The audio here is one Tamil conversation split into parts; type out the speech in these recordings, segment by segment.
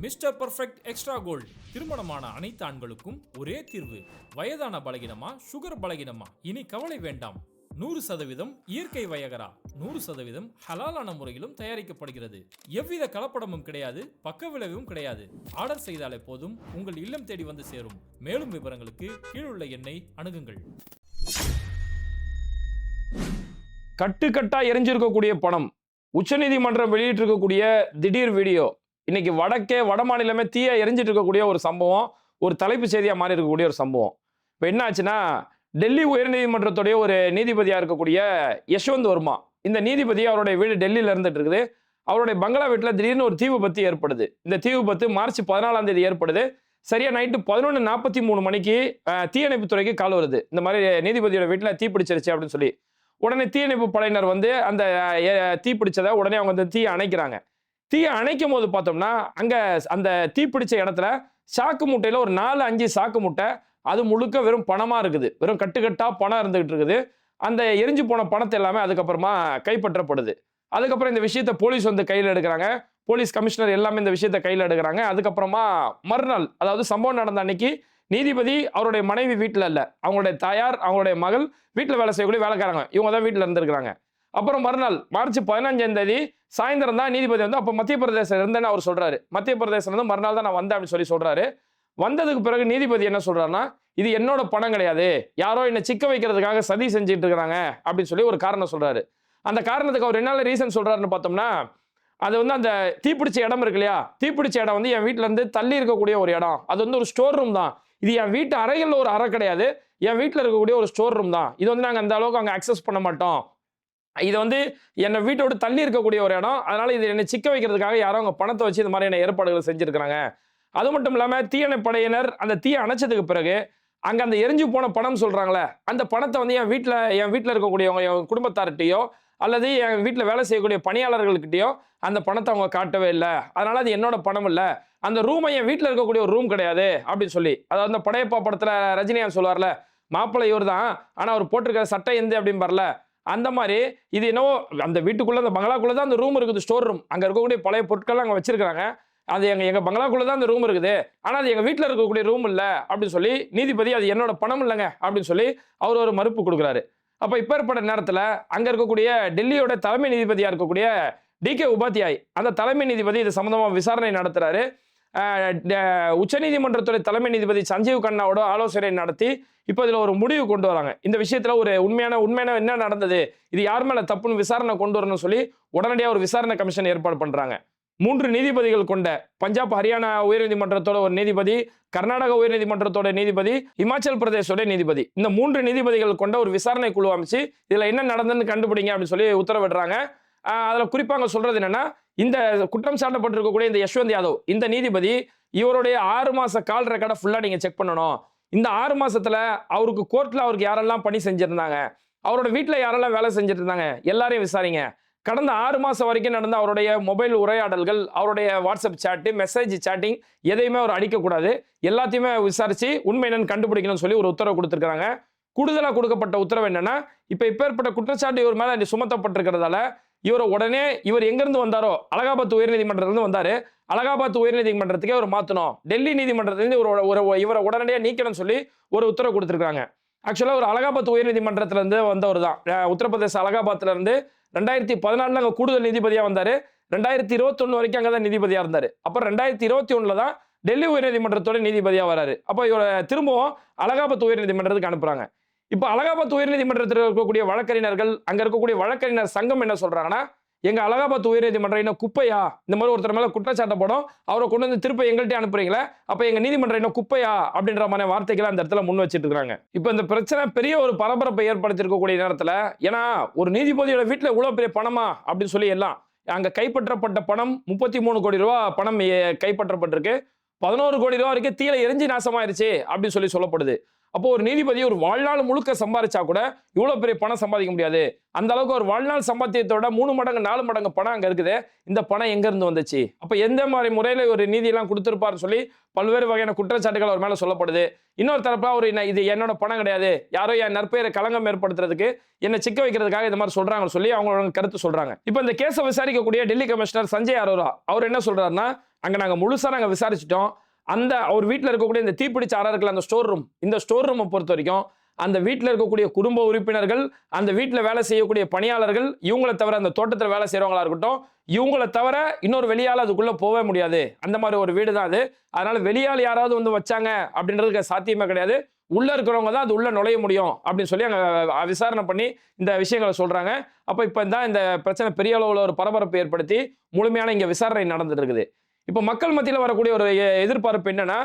Mister perfect extra gold. திருமணமான அனைத்து ஆண்களுக்கும் ஒரே தீர்வு. வயதான பலகினமா சுகர் பலகினமா? இனி கவலை வேண்டாம். நூறு சதவீதம் இயற்கை வயகரா. நூறு சதவீதம் ஹலாலான முறையிலும் தயாரிக்கப்படுகிறது. எவ்வித கலப்படமும் கிடையாது பக்க விளைவும் கிடையாது. ஆர்டர் செய்தாலே போதும் உங்கள் இல்லம் தேடி வந்து சேரும். மேலும் விவரங்களுக்கு கீழுள்ள எண்ணை அணுகுங்கள். கட்டுக்கட்டா எரிஞ்சிருக்கக்கூடிய பணம். உச்சநீதிமன்றம் வெளியிட்டிருக்கக்கூடிய திடீர் வீடியோ. இன்னைக்கு வடக்கே வட மாநிலமே தீய எரிஞ்சிட்டு இருக்கக்கூடிய ஒரு சம்பவம் ஒரு தலைப்பு செய்தியாக மாறி இருக்கக்கூடிய ஒரு சம்பவம். இப்போ என்ன ஆச்சுன்னா டெல்லி உயர்நீதிமன்றத்துடைய ஒரு நீதிபதியாக இருக்கக்கூடிய யஷ்வந்த் வர்மா இந்த நீதிபதி அவருடைய வீடு டெல்லியில் இருந்துட்டு இருக்குது. அவருடைய பங்களா வீட்டில் திடீர்னு ஒரு தீ விபத்து ஏற்படுது. இந்த தீ விபத்து மார்ச் பதினாலாம் தேதி ஏற்படுது. சரியா நைட்டு பதினொன்று நாற்பத்தி மூணு மணிக்கு தீயணைப்புத்துறைக்கு கால் வருது. இந்த மாதிரி நீதிபதியோட வீட்டில் தீ பிடிச்சிருச்சு அப்படின்னு சொல்லி. உடனே தீயணைப்பு படையினர் வந்து அந்த தீ பிடிச்சதை உடனே அவங்க வந்து தீயை அணைக்கிறாங்க. தீயை அணைக்கும் போது பார்த்தோம்னா அங்கே அந்த தீ பிடிச்ச இடத்துல சாக்கு முட்டையில் ஒரு நாலு அஞ்சு சாக்கு மூட்டை அது முழுக்க வெறும் பணமாக இருக்குது. வெறும் கட்டுக்கட்டாக பணம் இருந்துகிட்டு இருக்குது. அந்த எரிஞ்சு போன பணத்தை எல்லாமே அதுக்கப்புறமா கைப்பற்றப்படுது. அதுக்கப்புறம் இந்த விஷயத்தை போலீஸ் வந்து கையில் எடுக்கிறாங்க. போலீஸ் கமிஷனர் எல்லாமே இந்த விஷயத்த கையில் எடுக்கிறாங்க. அதுக்கப்புறமா மறுநாள் அதாவது சம்பவம் நடந்த அன்னைக்கு நீதிபதி அவருடைய மனைவி வீட்டில் இல்லை. அவங்களுடைய தாயார் அவங்களுடைய மகள் வீட்டில் வேலை செய்யக்கூடிய வேலைக்காரங்க. இவங்க தான் வீட்டில் இருந்திருக்கிறாங்க. அப்புறம் மறுநாள் மார்ச் பதினஞ்சாம் தேதி சாயந்தரம் தான் நீதிபதி வந்து அப்போ மத்திய பிரதேசம் இருந்தேன்னு அவர் சொல்றாரு. மத்திய பிரதேசம் இருந்து மறுநாள் தான் நான் வந்தேன் அப்படின்னு சொல்லி சொல்றாரு. வந்ததுக்கு பிறகு நீதிபதி என்ன சொல்றாருன்னா இது என்னோட பணம் கிடையாது. யாரோ என்னை சிக்க வைக்கிறதுக்காக சதி செஞ்சுட்டு இருக்கிறாங்க அப்படின்னு சொல்லி ஒரு காரணம் சொல்றாரு. அந்த காரணத்துக்கு அவர் என்ன ரீசன் சொல்றாருன்னு பார்த்தோம்னா அது வந்து அந்த தீப்பிடிச்ச இடம் இருக்கு இல்லையா? தீப்பிடிச்ச இடம் வந்து என் வீட்ல இருந்து தள்ளி இருக்கக்கூடிய ஒரு இடம். அது வந்து ஒரு ஸ்டோர் ரூம் தான். இது என் வீட்டு அறைகளில் ஒரு அறை கிடையாது. என் வீட்டில் இருக்கக்கூடிய ஒரு ஸ்டோர் ரூம் தான். இது வந்து நாங்கள் அந்த அளவுக்கு அங்கே அக்சஸ் பண்ண மாட்டோம். இது வந்து என்னை வீட்டோடு தள்ளி இருக்கக்கூடிய ஒரு இடம். அதனால் இது என்னை சிக்க வைக்கிறதுக்காக யாரோ அவங்க பணத்தை வச்சு இந்த மாதிரியான ஏற்பாடுகள் செஞ்சுருக்கிறாங்க. அது மட்டும் இல்லாமல் தீயணைப்படையினர் அந்த தீயை அணைச்சதுக்கு பிறகு அங்கே அந்த எரிஞ்சு போன பணம் சொல்கிறாங்களே அந்த பணத்தை வந்து என் வீட்டில் என் வீட்டில் இருக்கக்கூடியவங்க என் குடும்பத்தார்கிட்டையோ அல்லது என் வீட்டில் வேலை செய்யக்கூடிய பணியாளர்கள்கிட்டயோ அந்த பணத்தை அவங்க காட்டவே இல்லை. அதனால் அது என்னோட பணம் இல்லை. அந்த ரூமை என் வீட்டில் இருக்கக்கூடிய ஒரு ரூம் கிடையாது அப்படின்னு சொல்லி. அதாவது அந்த படையப்பா படத்தில் ரஜினிகாந்த் சொல்லுவார்ல மாப்பிள்ளை இவர் தான் ஆனால் அவர் போட்டிருக்கிற சட்டை எந்த அப்படின்னு பரல. அந்த மாதிரி இது என்னவோ அந்த வீட்டுக்குள்ளே அந்த பங்களாக்குள்ளே தான் அந்த ரூம் இருக்குது ஸ்டோர் ரூம் அங்கே இருக்கக்கூடிய பழைய பொருட்கள்லாம் அங்கே வச்சிருக்காங்க அது எங்கள் எங்கள் பங்களாக்குள்ளே தான் அந்த ரூம் இருக்குது. ஆனால் அது எங்கள் வீட்டில் இருக்கக்கூடிய ரூம் இல்லை அப்படின்னு சொல்லி நீதிபதி அது என்னோட பணம் இல்லைங்க அப்படின்னு சொல்லி அவர் ஒரு மறுப்பு கொடுக்குறாரு. அப்போ இப்போ ஏற்பட்ட நேரத்தில் அங்கே இருக்கக்கூடிய டெல்லியோட தலைமை நீதிபதியாக இருக்கக்கூடிய டி கே உபாத்தியாய் அந்த தலைமை நீதிபதி இது சம்மந்தமாக விசாரணை நடத்துகிறாரு உச்சநீதிமன்றத்துறை தலைமை நீதிபதி சஞ்சீவ் கண்ணாவோட ஆலோசனை நடத்தி இப்போ இதில் ஒரு முடிவு கொண்டு வராங்க. இந்த விஷயத்தில் ஒரு உண்மையான உண்மையான என்ன நடந்தது? இது யார் மேலே தப்புன்னு விசாரணை கொண்டு வரணும்னு சொல்லி உடனடியாக ஒரு விசாரணை கமிஷன் ஏற்பாடு பண்ணுறாங்க மூன்று நீதிபதிகள் கொண்ட பஞ்சாப் ஹரியானா உயர்நீதிமன்றத்தோட ஒரு நீதிபதி கர்நாடக உயர்நீதிமன்றத்தோட நீதிபதி இமாச்சல் பிரதேசோட நீதிபதி. இந்த மூன்று நீதிபதிகள் கொண்ட ஒரு விசாரணை குழு அமைச்சு இதில் என்ன நடந்ததுன்னு கண்டுபிடிங்க அப்படின்னு சொல்லி உத்தரவிடுறாங்க. அதில் குறிப்பாக சொல்கிறது என்னென்னா இந்த குற்றம் சாட்டப்பட்டிருக்கக்கூடிய இந்த யஷ்வந்த் யாதவ் இந்த நீதிபதி இவருடைய ஆறு மாச கால் ரெக்கார்டை ஃபுல்லா நீங்க செக் பண்ணணும். இந்த ஆறு மாசத்துல அவருக்கு கோர்ட்ல அவருக்கு யாரெல்லாம் பணி செஞ்சிருந்தாங்க அவரோட வீட்டில் யாரெல்லாம் வேலை செஞ்சுட்டு இருந்தாங்க எல்லாரையும் விசாரிங்க. கடந்த ஆறு மாசம் வரைக்கும் நடந்த அவருடைய மொபைல் உரையாடல்கள் அவருடைய வாட்ஸ்அப் சாட்டு மெசேஜ் சாட்டிங் எதையுமே அவர் அடிக்கக்கூடாது. எல்லாத்தையுமே விசாரிச்சு உண்மை என்னன்னு கண்டுபிடிக்கணும்னு சொல்லி ஒரு உத்தரவு கொடுத்துருக்காங்க கூடுதலாக கொடுக்கப்பட்ட உத்தரவு என்னன்னா இப்போ இப்பேற்பட்ட குற்றச்சாட்டு இவர் மேலே சுமத்தப்பட்டிருக்கிறதால இவரை உடனே இவர் எங்கேருந்து வந்தாரோ? அலகாபாத் உயர்நீதிமன்றத்திலிருந்து வந்தார். அலகாபாத் உயர்நீதிமன்றத்துக்கே அவர் மாற்றணும் டெல்லி நீதிமன்றத்துலேருந்து ஒரு ஒரு இவரை உடனடியாக நீக்கணும்னு சொல்லி ஒரு உத்தரவு கொடுத்துருக்காங்க. ஆக்சுவலாக ஒரு அலகாபாத் உயர்நீதிமன்றத்துல இருந்து வந்தவர் தான். உத்தரப்பிரதேச அலகாபாத்லேருந்து ரெண்டாயிரத்தி பதினாலில் அங்கே கூடுதல் நீதிபதியாக வந்தார். ரெண்டாயிரத்தி இருபத்தொன்று வரைக்கும் அங்கே தான் நீதிபதியாக இருந்தார். அப்புறம் ரெண்டாயிரத்தி இருபத்தி ஒன்றில் தான் டெல்லி உயர்நீதிமன்றத்தோட நீதிபதியாக வராரு. அப்போ இவரை திரும்பவும் அலகாபாத் உயர்நீதிமன்றத்துக்கு அனுப்புகிறாங்க இப்போ அலகாபாத் உயர்நீதிமன்றத்தில் இருக்கக்கூடிய வழக்கறிஞர்கள் அங்கே இருக்கக்கூடிய வழக்கறிஞர் சங்கம் என்ன சொல்கிறாங்கன்னா எங்கள் அலகாபாத் உயர்நீதிமன்றம் என்ன குப்பையா? இந்த மாதிரி ஒருத்தர் மேலே குற்றச்சாட்டை படம் அவரை கொண்டு வந்து திருப்ப எங்கள்கிட்ட அனுப்புறீங்களே அப்போ எங்கள் நீதிமன்றம் என்ன குப்பையா? அப்படின்ற மாதிரி வார்த்தைகளை அந்த இடத்துல முன் வச்சிட்டு இருக்காங்க. இப்போ இந்த பிரச்சனை பெரிய ஒரு பரபரப்பை ஏற்படுத்தியிருக்கக்கூடிய நேரத்தில் ஏன்னா ஒரு நீதிபதியோட வீட்டில் இவ்வளோ பெரிய பணமா? அப்படின்னு சொல்லி எல்லாம் அங்கே கைப்பற்றப்பட்ட பணம் முப்பத்தி மூணு கோடி ரூபா பணம் கைப்பற்றப்பட்டிருக்கு. பதினோரு கோடி ரூபா வரைக்கும் தீல எரிஞ்சு நாசமாயிருச்சு அப்படின்னு சொல்லி சொல்லப்படுது. அப்போ ஒரு நீதிபதி ஒரு வாழ்நாள் முழுக்க சம்பாதிச்சா கூட இவ்வளோ பெரிய பணம் சம்பாதிக்க முடியாது. அந்த அளவுக்கு ஒரு வாழ்நாள் சம்பாத்தியத்தோட மூணு மடங்கு நாலு மடங்கு பணம் அங்கே இருக்குது. இந்த பணம் எங்கேருந்து வந்துச்சு? அப்போ எந்த மாதிரி முறையில் ஒரு நீதியெல்லாம் கொடுத்துருப்பாருன்னு சொல்லி பல்வேறு வகையான குற்றச்சாட்டுகள் அவர் மேலே சொல்லப்படுது. இன்னொரு தரப்பில் அவர் என்ன இது என்னோட பணம் கிடையாது. யாரோ என் நற்பெயரை களங்கம் ஏற்படுத்துறதுக்கு என்னை சிக்க வைக்கிறதுக்காக இந்த மாதிரி சொல்கிறாங்கன்னு சொல்லி அவங்களோட கருத்து சொல்கிறாங்க இப்போ இந்த கேஸை விசாரிக்கக்கூடிய டெல்லி கமிஷனர் சஞ்சய் அரோரா அவர் என்ன சொல்கிறாருன்னா அங்கே நாங்கள் முழுசாக நாங்கள் விசாரிச்சிட்டோம். அந்த அவர் வீட்டில் இருக்கக்கூடிய இந்த தீப்பிடிச்ச அறை அந்த ஸ்டோர் ரூம் இந்த ஸ்டோர் ரூமை பொறுத்த வரைக்கும் அந்த வீட்டில் இருக்கக்கூடிய குடும்ப உறுப்பினர்கள் அந்த வீட்டில் வேலை செய்யக்கூடிய பணியாளர்கள் இவங்களை தவிர அந்த தோட்டத்தில் வேலை செய்கிறவங்களா இருக்கட்டும் இவங்களை தவிர இன்னொரு வெளியால் அதுக்குள்ளே போகவே முடியாது. அந்த மாதிரி ஒரு வீடு தான் அது. அதனால் வெளியால் யாராவது வந்து வச்சாங்க அப்படின்றதுக்கு சாத்தியமே கிடையாது. உள்ளே இருக்கிறவங்க தான் அது உள்ளே நுழைய முடியும் அப்படின்னு சொல்லி அங்கே விசாரணை பண்ணி இந்த விஷயங்களை சொல்கிறாங்க அப்போ இப்போ தான் இந்த பிரச்சனை பெரிய அளவில் ஒரு பரபரப்பு ஏற்படுத்தி முழுமையான இங்கே விசாரணை நடந்துட்டு இருக்குது. இப்போ மக்கள் மத்தியில் வரக்கூடிய ஒரு எதிர்பார்ப்பு என்னன்னா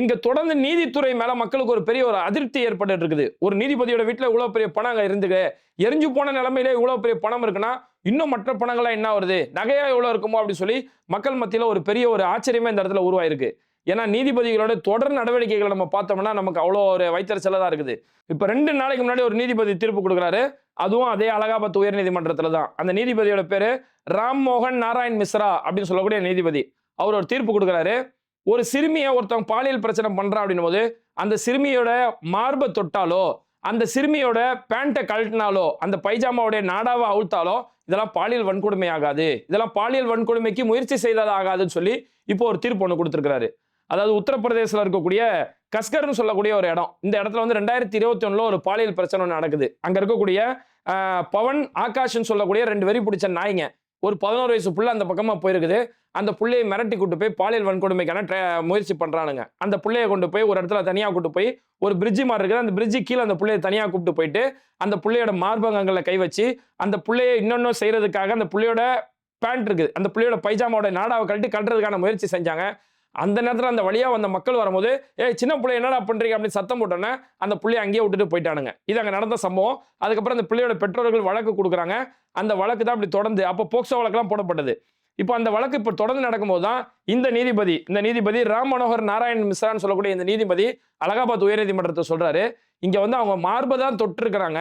இங்க தொடர்ந்து நீதித்துறை மேல மக்களுக்கு ஒரு பெரிய ஒரு அதிருப்தி ஏற்பட்டு இருக்குது. ஒரு நீதிபதியோட வீட்டில் இவ்வளோ பெரிய பணம் அங்கே இருந்துக்கு எரிஞ்சு போன நிலமையிலே இவ்வளோ பெரிய பணம் இருக்குன்னா இன்னும் மற்ற பணங்கள்லாம் என்ன வருது நகையா எவ்வளோ இருக்குமோ அப்படின்னு சொல்லி மக்கள் மத்தியில் ஒரு பெரிய ஒரு ஆச்சரியமே இந்த இடத்துல உருவாயிருக்கு. ஏன்னா நீதிபதிகளோட தொடர் நடவடிக்கைகளை நம்ம பார்த்தோம்னா நமக்கு அவ்வளோ ஒரு வைத்தறிச்சலாக தான் இருக்குது. இப்போ ரெண்டு நாளைக்கு முன்னாடி ஒரு நீதிபதி தீர்ப்பு கொடுக்குறாரு. அதுவும் அதே அலகாபாத் உயர்நீதிமன்றத்தில் தான். அந்த நீதிபதியோட பேர் ராம் மோகன் நாராயண் மிஸ்ரா அப்படின்னு சொல்லக்கூடிய நீதிபதி. அவர் ஒரு தீர்ப்பு கொடுக்குறாரு. ஒரு சிறுமியை ஒருத்தவங்க பாலியல் பிரச்சனை பண்றா அப்படின்னும் போது அந்த சிறுமியோட மார்பை தொட்டாலோ அந்த சிறுமியோட பேண்ட்டை கழட்டினாலோ அந்த பைஜாமாவுடைய நாடாவை அவுழ்த்தாலோ இதெல்லாம் பாலியல் வன்கொடுமை ஆகாது. இதெல்லாம் பாலியல் வன்கொடுமைக்கு முயற்சி செய்தது ஆகாதுன்னு சொல்லி இப்போ ஒரு தீர்ப்பு ஒன்று கொடுத்துருக்காரு அதாவது உத்தரப்பிரதேசத்தில் இருக்கக்கூடிய கஸ்கர்னு சொல்லக்கூடிய ஒரு இடம். இந்த இடத்துல வந்து ரெண்டாயிரத்தி இருபத்தி ஒன்றில் ஒரு பாலியல் பிரச்சனை ஒன்று நடக்குது. அங்கே இருக்கக்கூடிய பவன் ஆகாஷ்னு சொல்லக்கூடிய ரெண்டு வெறி பிடிச்ச நாய்ங்க. ஒரு பதினோரு வயசு புள்ள அந்த பக்கமா போயிருக்குது. அந்த பிள்ளையை மிரட்டி கூட்டு போய் பாலியல் வன்கொடுமைக்கான முயற்சி பண்றானுங்க. அந்த பிள்ளையை கொண்டு போய் ஒரு இடத்துல தனியா கூட்டு போய் ஒரு பிரிட்ஜி மாதிரி இருக்குது. அந்த பிரிட்ஜி கீழே அந்த பிள்ளையை தனியா கூப்பிட்டு போயிட்டு அந்த புள்ளையோட மார்பகங்களை கை வச்சு அந்த பிள்ளையை இன்னொன்னு செய்யறதுக்காக அந்த புள்ளையோட பேண்ட் இருக்குது. அந்த பிள்ளையோட பைஜாமாவோட நாடாவை கழட்டி கட்டுறதுக்கான முயற்சி செஞ்சாங்க. அந்த நேரத்தில் அந்த வழியாக வந்த மக்கள் வரும்போது ஏ சின்ன பிள்ளை என்னடா பண்றீங்க? அப்படின்னு சத்தம் போட்டோன்னே அந்த பிள்ளைய அங்கேயே விட்டுட்டு போயிட்டானுங்க. இது அங்கே நடந்த சம்பவம். அதுக்கப்புறம் அந்த பிள்ளையோட பெற்றோர்கள் வழக்கு கொடுக்குறாங்க. அந்த வழக்கு தான் அப்படி தொடர்ந்து அப்போ போக்சோ வழக்கெல்லாம் போடப்பட்டது. இப்போ அந்த வழக்கு இப்போ தொடர்ந்து நடக்கும்போது தான் இந்த நீதிபதி இந்த நீதிபதி ராம் மனோகர் நாராயண் மிஸ்ரான்னு சொல்லக்கூடிய இந்த நீதிபதி அலகாபாத் உயர்நீதிமன்றத்தை சொல்கிறாரு இங்கே வந்து அவங்க மார்பை தான் தொட்டிருக்கிறாங்க.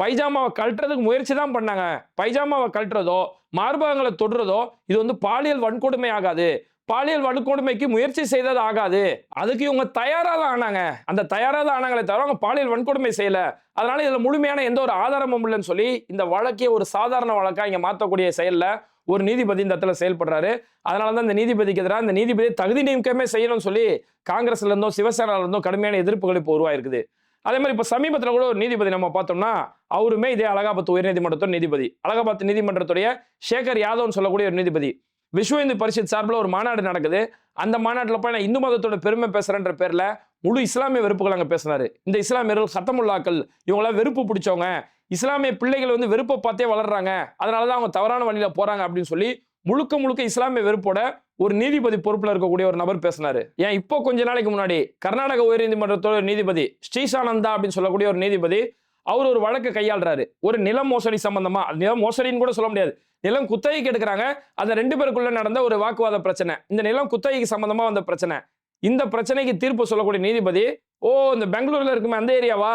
பைஜாமாவை கழட்டுறதுக்கு முயற்சி தான் பண்ணாங்க. பைஜாமாவை கழட்டுறதோ மார்பகங்களை தொடுறதோ இது வந்து பாலியல் வன்கொடுமை ஆகாது. பாலியல் வன்கொடுமைக்கு முயற்சி செய்தது ஆகாது. அதுக்கு இவங்க தயாராக தான் ஆனாங்க. அந்த தயாராக தான் ஆனாங்களே தவிர அவங்க பாலியல் வன்கொடுமை செய்யலை. அதனால இதில் முழுமையான எந்த ஒரு ஆதாரமும் இல்லைன்னு சொல்லி இந்த வழக்கே ஒரு சாதாரண வழக்காக இங்கே மாற்றக்கூடிய செயலில் ஒரு நீதிபதி இந்த இடத்துல செயல்படுறாரு. அதனால தான் இந்த நீதிபதிக்கு எதிராக இந்த நீதிபதி தகுதி நீக்கமே செய்யணும்னு சொல்லி காங்கிரஸ்ல இருந்தோ சிவசேனால இருந்தோ கடுமையான எதிர்ப்புகள் இப்போ உருவாயிருக்குது. அதே மாதிரி இப்போ சமீபத்தில் கூட ஒரு நீதிபதி நம்ம பார்த்தோம்னா அவருமே இதே அலகாபாத் உயர்நீதிமன்றத்தோட நீதிபதி. அலகாபாத் நீதிமன்றத்துடைய சேகர் யாதவ்னு சொல்லக்கூடிய ஒரு நீதிபதி. விஸ்வ இந்து பரிஷத் சார்பில் ஒரு மாநாடு நடக்குது. அந்த மாநாட்டில் போய் நான் இந்து மதத்தோட பெருமை பேசுகிறேன்ற பேரில் முழு இஸ்லாமிய வெறுப்புகள் அங்கே பேசினாரு. இந்த இஸ்லாமியர்கள் சத்தமுல்லாக்கள் இவங்களாம் வெறுப்பு பிடிச்சவங்க. இஸ்லாமிய பிள்ளைகள் வந்து வெறுப்பை பார்த்தே வளர்றாங்க. அதனால தான் அவங்க தவறான வழியில் போகிறாங்க அப்படின்னு சொல்லி முழுக்க முழுக்க இஸ்லாமிய வெறுப்போட ஒரு நீதிபதி பொறுப்பில் இருக்கக்கூடிய ஒரு நபர் பேசினாரு. ஏன் இப்போ கொஞ்ச நாளைக்கு முன்னாடி கர்நாடக உயர்நீதிமன்றத்தோட நீதிபதி ஸ்ரீசானந்தா அப்படின்னு சொல்லக்கூடிய ஒரு நீதிபதி அவர் ஒரு வழக்கு கையாளுறாரு. ஒரு நில மோசடி சம்பந்தமா நில மோசடின்னு கூட சொல்ல முடியாது. நிலம் குத்தகைக்கு எடுக்கிறாங்க. அந்த ரெண்டு பேருக்குள்ள நடந்த ஒரு வாக்குவாத பிரச்சனை. இந்த நிலம் குத்தகைக்கு சம்பந்தமா வந்த பிரச்சனை. இந்த பிரச்சனைக்கு தீர்ப்பு சொல்லக்கூடிய நீதிபதி ஓ இந்த பெங்களூர்ல இருக்குமே அந்த ஏரியாவா?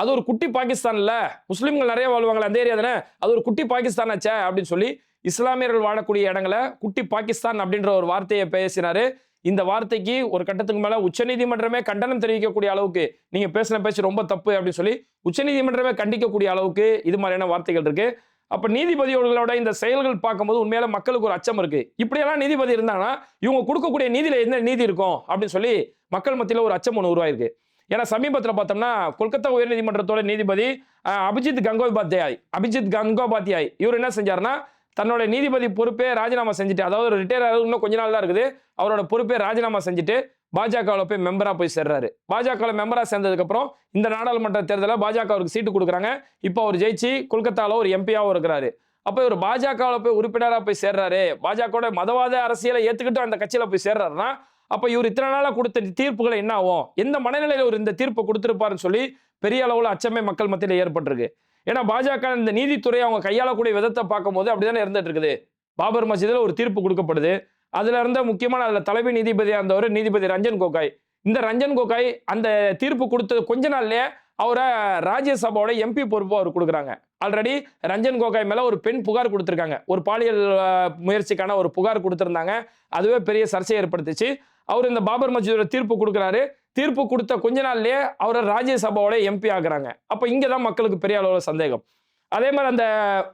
அது ஒரு குட்டி பாகிஸ்தான்ல. முஸ்லீம்கள் நிறைய வாழ்வாங்களே அந்த ஏரியா தானே? அது ஒரு குட்டி பாகிஸ்தான் ஆச்சே அப்படின்னு சொல்லி இஸ்லாமியர்கள் வாழக்கூடிய இடங்களை குட்டி பாகிஸ்தான் அப்படின்ற ஒரு வார்த்தையை பேசினாரு. இந்த வார்த்தைக்கு ஒரு கட்டத்துக்கு மேல உச்சநீதிமன்றமே கண்டனம் தெரிவிக்கக்கூடிய அளவுக்கு நீங்க பேசின பேச்சு ரொம்ப தப்பு அப்படின்னு சொல்லி உச்சநீதிமன்றமே கண்டிக்கக்கூடிய அளவுக்கு இது மாதிரியான வார்த்தைகள் இருக்கு. அப்ப நீதிபதியோட இந்த செயல்கள் பார்க்கும்போது உண்மையில மக்களுக்கு ஒரு அச்சம் இருக்கு. இப்படியெல்லாம் நீதிபதி இருந்தாங்கன்னா இவங்க கொடுக்கக்கூடிய நீதியில என்ன நீதி இருக்கும் அப்படின்னு சொல்லி மக்கள் மத்தியில ஒரு அச்சம் ஒன்று உருவாயிருக்கு. ஏன்னா சமீபத்தில் பார்த்தோம்னா கொல்கத்தா உயர்நீதிமன்றத்தோட நீதிபதி அபிஜித் கங்கோபாத்யாய் அபிஜித் கங்கோபாத்யாய் இவர் என்ன செஞ்சாருன்னா தன்னோட நீதிபதி பொறுப்பே ராஜினாமா செஞ்சுட்டு அதாவது ரிட்டையர் ஆகுது இன்னும் கொஞ்ச நாள் தான் இருக்குது. அவரோட பொறுப்பே ராஜினாமா செஞ்சுட்டு பாஜகவில் போய் மெம்பராக போய் சேர்றாரு. பாஜகவில் மெம்பராக சேர்ந்ததுக்கப்புறம் இந்த நாடாளுமன்ற தேர்தலில் பாஜக அவருக்கு சீட்டு கொடுக்குறாங்க. இப்போ அவர் ஜெயிச்சு கொல்கத்தாவில் ஒரு எம்பியாகவும் இருக்கிறாரு. அப்போ இவர் பாஜகவில் போய் உறுப்பினராக போய் சேர்றாரு. பாஜகவோட மதவாத அரசியலை ஏற்றுக்கிட்டு அந்த கட்சியில் போய் சேர்றாருன்னா அப்போ இவர் இத்தனை நாளாக கொடுத்த தீர்ப்புகள் என்ன ஆகும்? எந்த மனநிலையில் இவர் இந்த தீர்ப்பை கொடுத்துருப்பாருன்னு சொல்லி பெரிய அளவில் அச்சமே மக்கள் மத்தியில் ஏற்பட்டிருக்கு. ஏன்னா பாஜக இந்த நீதித்துறையை அவங்க கையாளக்கூடிய விதத்தை பார்க்கும்போது அப்படிதானே இருந்துட்டு இருக்குது. பாபர் மசீதில் ஒரு தீர்ப்பு கொடுக்கப்படுது. அதுல இருந்த முக்கியமான அதுல தலைமை நீதிபதியாக இருந்தவர் நீதிபதி ரஞ்சன் கோகாய். இந்த ரஞ்சன் கோகாய் அந்த தீர்ப்பு கொடுத்தது கொஞ்ச நாள்லயே அவரை ராஜ்யசபாவோட எம்பி பொறுப்பு அவர் கொடுக்குறாங்க. ஆல்ரெடி ரஞ்சன் கோகாய் மேல ஒரு பெண் புகார் கொடுத்துருக்காங்க. ஒரு பாலியல் முயற்சிக்கான ஒரு புகார் கொடுத்துருந்தாங்க. அதுவே பெரிய சர்ச்சையை ஏற்படுத்துச்சு. அவர் இந்த பாபர் மசூதியோட தீர்ப்பு கொடுக்குறாரு. தீர்ப்பு கொடுத்த கொஞ்ச நாள்லயே அவரை ராஜ்யசபாவோட எம்பி ஆகுறாங்க. அப்போ இங்கே தான் மக்களுக்கு பெரிய அளவில் சந்தேகம். அதே மாதிரி அந்த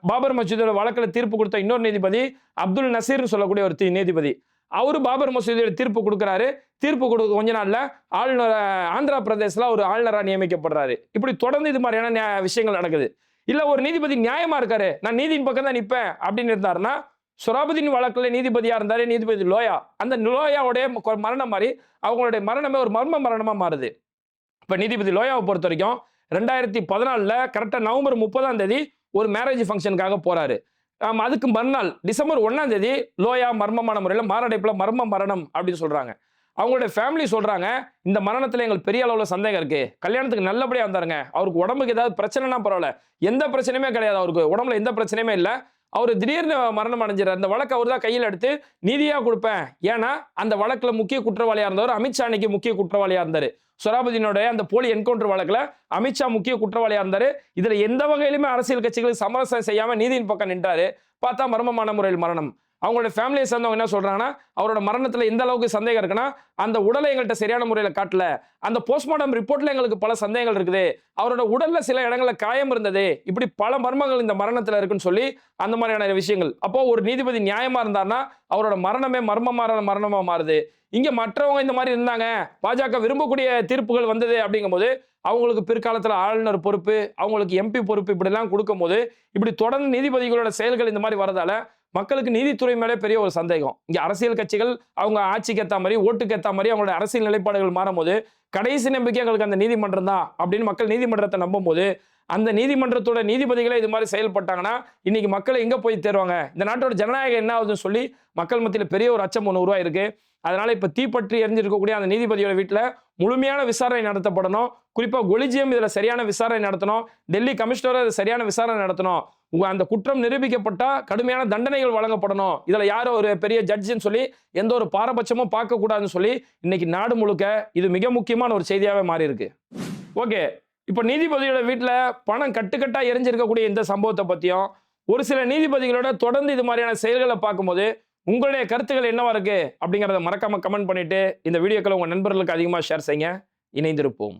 பாபர் மசூதியோட வழக்கில் தீர்ப்பு கொடுத்த இன்னொரு நீதிபதி அப்துல் நசீர்னு சொல்லக்கூடிய ஒரு நீதிபதி. அவர் பாபர் மசூதியோட தீர்ப்பு கொடுக்குறாரு. தீர்ப்பு கொடுக்க கொஞ்ச நாளில் ஆளுநர் ஆந்திரா பிரதேசில் ஒரு ஆளுநராக நியமிக்கப்படுறாரு. இப்படி தொடர்ந்து இது மாதிரியான நியா- விஷயங்கள் நடக்குது. இல்லை ஒரு நீதிபதி நியாயமாக இருக்காரு. நான் நீதியின் பக்கம் தான் நிற்பேன் அப்படின்னு இருந்தாருன்னா சுராபுதீன் வழக்கில் நீதிபதியாக இருந்தார் நீதிபதி லோயா. அந்த லோயாவுடைய மரணம் மாதிரி அவங்களுடைய மரணமே ஒரு மர்ம மரணமாக மாறுது. இப்போ நீதிபதி லோயாவை பொறுத்த வரைக்கும் ரெண்டாயிரத்தி பதினாலில் கரெக்டாக நவம்பர் முப்பதாம் தேதி ஒரு மேரேஜ் ஃபங்க்ஷனுக்காக போகிறாரு அதுக்கு மறுநாள் டிசம்பர் ஒன்றாம் தேதி லோயா மர்மமான முறையில் மாரடைப்பில் மர்ம மரணம் அப்படின்னு சொல்கிறாங்க அவங்களுடைய ஃபேமிலி சொல்கிறாங்க இந்த மரணத்தில் எங்களுக்கு பெரிய அளவில் சந்தேகம் இருக்குது கல்யாணத்துக்கு நல்லபடியாக வந்தாருங்க. அவருக்கு உடம்புக்கு ஏதாவது பிரச்சனைனா பரவாயில்ல. எந்த பிரச்சனையுமே கிடையாது. அவருக்கு உடம்புல எந்த பிரச்சனையுமே இல்லை. அவர் திடீர்னு மரணம் அடைஞ்சிறார் அந்த வழக்கு அவர் தான் கையில் எடுத்து நீதியாக கொடுப்பேன். ஏன்னா அந்த வழக்கில் முக்கிய குற்றவாளியாக இருந்தவர் அமித்ஷா அன்னைக்கு முக்கிய குற்றவாளியாக இருந்தார். சொராபுதீனுடைய அந்த போலி என்கவுண்டர் வழக்கில் அமித்ஷா முக்கிய குற்றவாளியாக இருந்தார். இதில் எந்த வகையிலுமே அரசியல் கட்சிகளுக்கு சமரசம் செய்யாமல் நீதியின் பக்கம் நின்றாரு. பார்த்தா மர்மமான முறையில் மரணம். அவங்களோட ஃபேமிலியை சேர்ந்தவங்க என்ன சொல்கிறாங்கன்னா அவரோட மரணத்தில் எந்த அளவுக்கு சந்தேகம் இருக்குன்னா அந்த உடலை எங்கள்கிட்ட சரியான முறையில் காட்டல. அந்த போஸ்ட்மார்ட்டம் ரிப்போர்ட்டில் எங்களுக்கு பல சந்தேகங்கள் இருக்குது. அவரோட உடலில் சில இடங்களில் காயம் இருந்தது. இப்படி பல மர்மங்கள் இந்த மரணத்தில் இருக்குன்னு சொல்லி அந்த மாதிரியான விஷயங்கள். அப்போது ஒரு நீதிபதி நியாயமாக இருந்தாருன்னா அவரோட மரணமே மர்மமான மரணமாக மாறுது. இங்கே மற்றவங்க இந்த மாதிரி இருந்தாங்க. பாஜக விரும்பக்கூடிய தீர்ப்புகள் வந்தது அப்படிங்கும்போது அவங்களுக்கு பிற்காலத்தில் ஆளுநர் பொறுப்பு அவங்களுக்கு எம்பி பொறுப்பு இப்படிலாம் கொடுக்கும்போது இப்படி தொடர்ந்து நீதிபதிகளோட செயல்கள் இந்த மாதிரி வரதால மக்களுக்கு நீதித்துறை மேலே பெரிய ஒரு சந்தேகம். இங்கே அரசியல் கட்சிகள் அவங்க ஆட்சிக்கு ஏற்ற மாதிரி ஓட்டுக்கு ஏற்ற மாதிரி அவங்களோட அரசியல் நிலைப்பாடுகள் மாறும்போது கடைசி நம்பிக்கை எங்களுக்கு அந்த நீதிமன்றம் தான் அப்படின்னு மக்கள் நீதிமன்றத்தை நம்பும்போது அந்த நீதிமன்றத்தோட நீதிபதிகளே இது மாதிரி செயல்பட்டாங்கன்னா இன்னைக்கு மக்கள் எங்கே போய் தேர்வாங்க இந்த நாட்டோட ஜனநாயகம் என்ன ஆகுதுன்னு சொல்லி மக்கள் மத்தியில் பெரிய ஒரு அச்சம் ஒன்று உருவாயிருக்கு அதனால இப்போ தீப்பற்றி எரிஞ்சிருக்கக்கூடிய அந்த நீதிபதியோட வீட்டில் முழுமையான விசாரணை நடத்தப்படணும். குறிப்பாக கொலிஜியம் இதில் சரியான விசாரணை நடத்தணும். டெல்லி கமிஷனர் இது சரியான விசாரணை நடத்தணும். உங்க அந்த குற்றம் நிரூபிக்கப்பட்டா கடுமையான தண்டனைகள் வழங்கப்படணும். இதுல யாரோ ஒரு பெரிய ஜட்ஜின்னு சொல்லி எந்த ஒரு பாரபட்சமும் பார்க்க கூடாதுன்னு சொல்லி இன்னைக்கு நாடு முழுக்க இது மிக முக்கியமான ஒரு செய்தியாவே மாறி இருக்கு ஓகே. இப்போ நீதிபதியோட வீட்டில் பணம் கட்டுக்கட்டா எரிஞ்சிருக்கக்கூடிய இந்த சம்பவத்தை பத்தியும் ஒரு சில நீதிபதிகளோட தொடர்ந்து இது மாதிரியான செயல்களை பார்க்கும்போது உங்களுடைய கருத்துக்கள் என்னவா இருக்கு? அப்படிங்கிறத மறக்காம கமெண்ட் பண்ணிட்டு இந்த வீடியோக்களை உங்க நண்பர்களுக்கு அதிகமாக ஷேர் செய்யுங்க. இணைந்திருப்போம்.